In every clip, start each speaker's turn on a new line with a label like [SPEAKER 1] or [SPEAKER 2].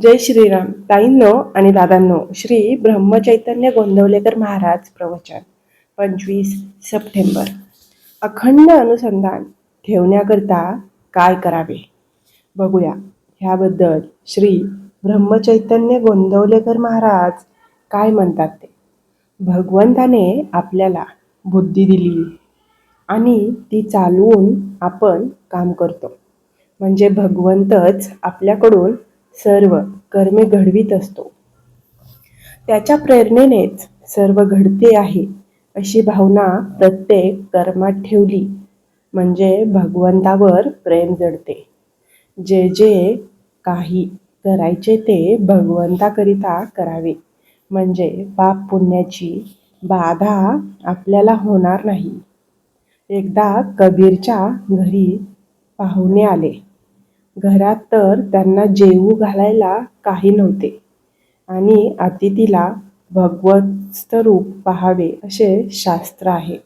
[SPEAKER 1] जय श्रीराम. ताईंनो आणि दादांनो श्री ब्रह्मचैतन्य गोंदवलेकर महाराज प्रवचन पंचवीस सप्टेंबर. अखंड अनुसंधान ठेवण्याकरता काय करावे? बघूया. ह्याबद्दल श्री ब्रह्मचैतन्य गोंदवलेकर महाराज काय म्हणतात ते? भगवंताने आपल्याला बुद्धी दिली आणि ती चालवून आपण काम करतो. म्हणजे भगवंतच आपल्याकडून सर्व कर्मे घडवीत असतो. त्याच्या प्रेरणेनेच सर्व घडते आहे अशी भावना प्रत्येक कर्मात ठेवली. म्हणजे भगवंतावर प्रेम जडते. जे जे काही करायचे ते भगवंताकरिता करावे. म्हणजे पाप पुण्याची बाधा आपल्याला होणार नाही. एकदा कबीरच्या घरी पाहुणे आले. घरात तर त्यांना जेवू घालायला काही नव्हते. आणि अतिथीला भगवत रूप पहावे असे शास्त्र आहे.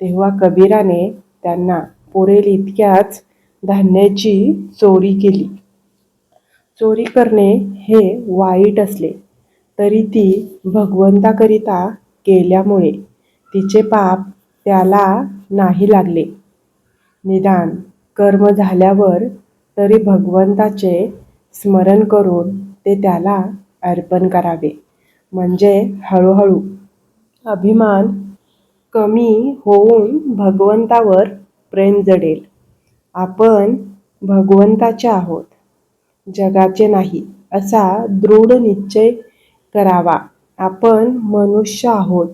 [SPEAKER 1] तेव्हा कबीराने त्यांना पुरेल इतक्याच धान्याची चोरी केली. चोरी करणे हे वाईट असले तरी ती भगवंताकरिता केल्यामुळे तिचे पाप त्याला नाही लागले. निदान कर्म झाल्यावर तरी भगवंताचे स्मरण करून ते त्याला अर्पण करावे. म्हणजे हळूहळू अभिमान कमी होऊन भगवंतावर प्रेम जडेल. आपण भगवंताचे आहोत. जगाचे नाही असा दृढ निश्चय करावा. आपण मनुष्य आहोत.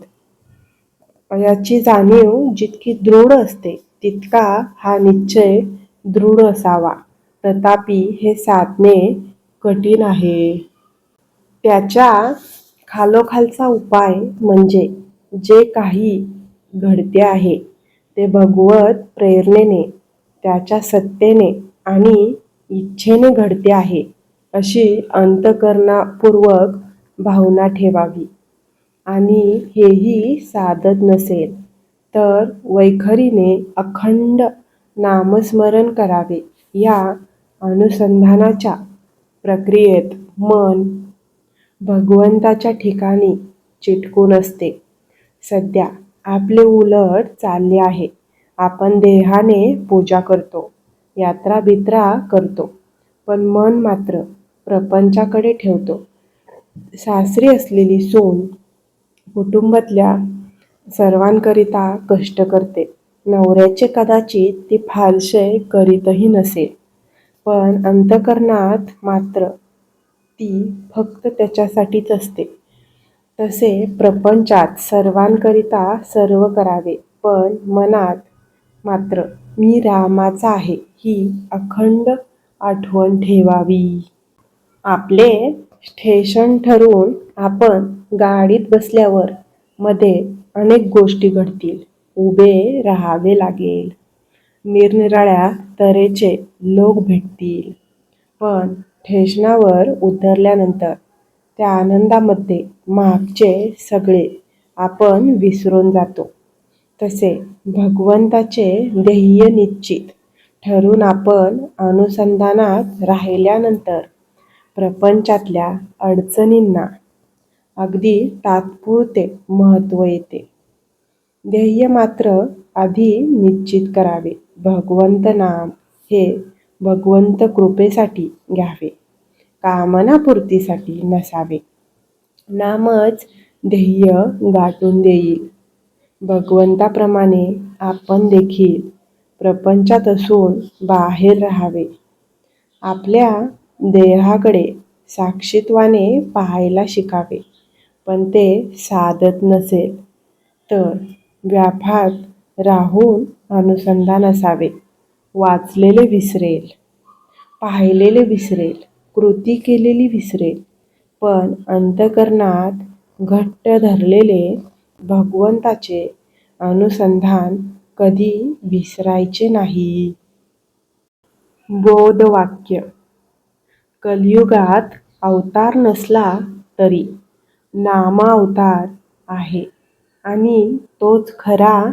[SPEAKER 1] याची जाणीव जितकी दृढ असते तितका हा निश्चय दृढ असावा. तथापि हे साधणे कठीण आहे. त्याच्या खालोखालचा उपाय म्हणजे जे काही घडते आहे ते भगवत प्रेरणेने त्याच्या सत्तेने आणि इच्छेने घडते आहे अशी अंतकरणापूर्वक भावना ठेवावी. आणि हेही साधत नसेल तर वैखरीने अखंड नामस्मरण करावे. या अनुसंधानाच्या प्रक्रियेत मन भगवंताच्या ठिकाणी चिटकून असते. सध्या आपले उलट चालले आहे. आपण देहाने पूजा करतो यात्रा बित्रा करतो पण मन मात्र प्रपंचाकडे ठेवतो. सासरी असलेली सून कुटुंबातल्या सर्वांकरिता कष्ट करते. नवऱ्याचे कदाचित ती फारसे करीतही नसेल. पण अंतकरणात मात्र ती फक्त त्याच्यासाठीच असते. तसे प्रपंचात सर्वांकरिता सर्व करावे पण मनात मात्र मी रामाचा आहे ही अखंड आठवण ठेवावी. आपले स्टेशन ठरवून आपण गाडीत बसल्यावर मध्ये अनेक गोष्टी घडतील. उभे राहावे लागेल. निरनिराळ्या तऱ्हेचे लोक भेटतील. पण ठेशणावर उतरल्यानंतर त्या आनंदामध्ये मागचे सगळे आपण विसरून जातो. तसे भगवंताचे ध्येय निश्चित ठरून आपण अनुसंधानात राहिल्यानंतर प्रपंचातल्या अडचणींना अगदी तात्पुरते महत्त्व येते. ध्येय मात्र आधी निश्चित करावे. भगवंत नाम हे भगवंत कृपेसाठी घ्यावे. कामनापूर्तीसाठी नसावे. नामच ध्येय गाठून देईल. भगवंताप्रमाणे आपण देखील प्रपंचात असून बाहेर राहावे. आपल्या देहाकडे साक्षीत्वाने पाहायला शिकावे. पण ते साधत नसेल तर व्यापात राहून अनुसंधान असावे. वाचलेले विसरेल. पाहिलेले विसरेल. कृती केलेली विसरेल. पण अंतकरणात घट्ट धरलेले भगवंताचे अनुसंधान कधी विसरायचे नाही. बोधवाक्य. कलियुगात अवतार नसला तरी नामावतार आहे आणि तोच खरा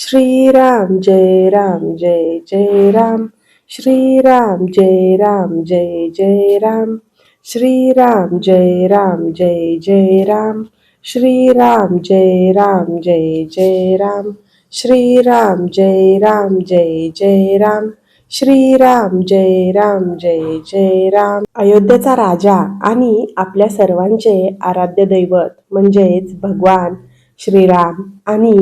[SPEAKER 1] श्रीराम जय राम जय जय राम। श्रीराम जय राम जय जय राम। श्रीराम जय राम जय जय राम। श्रीराम जय राम जय जय राम। श्रीराम जय राम जय जय राम। श्रीराम जय राम जय जय राम। अयोध्येचा राजा आणि आपल्या सर्वांचे आराध्य दैवत म्हणजेच भगवान श्रीराम आणि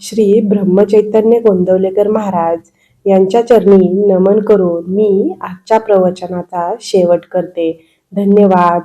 [SPEAKER 1] श्री ब्रह्मचैतन्य गोंदवलेकर महाराज यांच्या चरणी नमन करून मी आजच्या प्रवचनाचा शेवट करते. धन्यवाद.